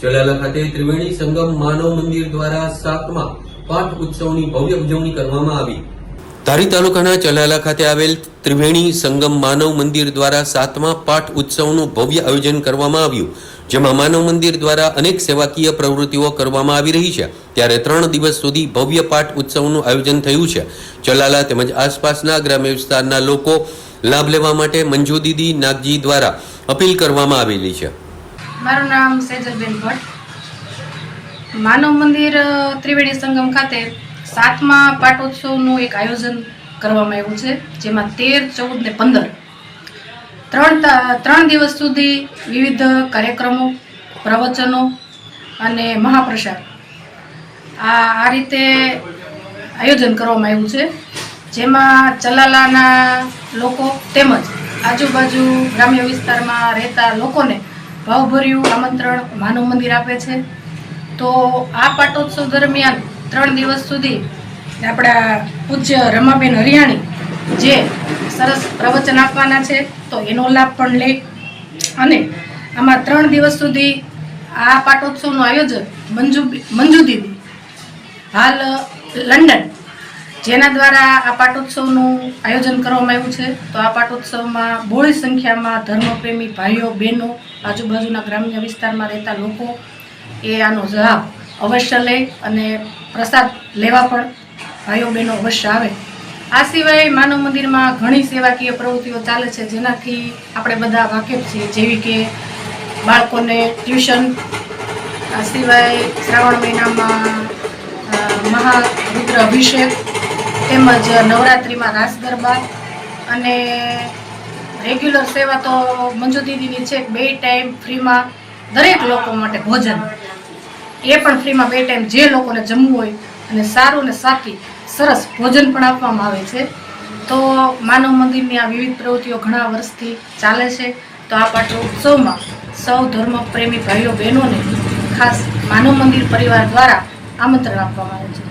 ચલાલા ખાતે ત્રિવેણી સંગમ માનવ મંદિર દ્વારા સાતમા પાઠ ઉત્સવની ભવ્ય ઉજવણી કરવામાં આવી. ધારી તાલુકાના ચલાલા ખાતે આવેલ ત્રિવેણી સંગમ માનવ મંદિર દ્વારા સાતમા પાઠ ઉત્સવનું ભવ્ય આયોજન કરવામાં આવ્યું, જેમાં માનવ મંદિર દ્વારા અનેક સેવાકીય પ્રવૃત્તિઓ કરવામાં આવી રહી છે. ત્યારે ત્રણ દિવસ સુધી ભવ્ય પાઠ ઉત્સવનું આયોજન થયું છે. ચલાલા તેમજ આસપાસના ગ્રામ્ય વિસ્તારના લોકો લાભ લેવા માટે મંજુ દીદી નાગજી દ્વારા અપીલ કરવામાં આવેલી છે. મારું નામ સેજલબેન ભટ્ટ. માનવ મંદિર ત્રિવેણી સંગમ ખાતે સાતમા પાટોત્સવનું એક આયોજન કરવામાં આવ્યું છે, જેમાં તેર, ચૌદ ને પંદર ત્રણ ત્રણ દિવસ સુધી વિવિધ કાર્યક્રમો, પ્રવચનો અને મહાપ્રસાદ આ આ રીતે આયોજન કરવામાં આવ્યું છે, જેમાં ચલાલાના લોકો તેમજ આજુબાજુ ગ્રામ્ય વિસ્તારમાં રહેતા લોકોને ભાવભર્યું આમંત્રણ માનવ મંદિર આપે છે. તો આ પાટોત્સવ દરમિયાન ત્રણ દિવસ સુધી આપણા પૂજ્ય રમાબેન હરિયાણી જે સરસ પ્રવચન આપવાના છે, તો એનો લાભ પણ લે. અને આમાં ત્રણ દિવસ સુધી આ પાટોત્સવનું આયોજન મંજુ મંજુ દીદી હાલ લંડન જેના દ્વારા આ પાટોત્સવનું આયોજન કરવામાં આવ્યું છે, તો આ પાટોત્સવમાં બોળી સંખ્યામાં ધર્મપ્રેમી ભાઈઓ, બહેનો, આજુબાજુના ગ્રામ્ય વિસ્તારમાં રહેતા લોકો એ આનો લાભ અવશ્ય લે અને પ્રસાદ લેવા પણ ભાઈઓ, બહેનો અવશ્ય આવે. આ સિવાય માનવ મંદિરમાં ઘણી સેવાકીય પ્રવૃત્તિઓ ચાલે છે, જેનાથી આપણે બધા વાકેફ છીએ. જેવી કે બાળકોને ટ્યુશન, આ સિવાય શ્રાવણ મહિનામાં મહારુદ્ર અભિષેક તેમજ નવરાત્રિમાં રાસ ગરબા અને રેગ્યુલર સેવા તો મંજુ દીદીની છે બે ટાઈમ ફ્રીમાં દરેક લોકો માટે ભોજન. એ પણ ફ્રીમાં બે ટાઈમ જે લોકોને જમવું હોય અને સારું ને સાથી સરસ ભોજન પણ આપવામાં આવે છે. તો માનવ મંદિરની આ વિવિધ પ્રવૃત્તિઓ ઘણા વર્ષથી ચાલે છે. તો આ પાટો ઉત્સવમાં સૌ ધર્મ પ્રેમી ભાઈઓ બહેનોને ખાસ માનવ મંદિર પરિવાર દ્વારા આમંત્રણ આપવામાં આવે છે.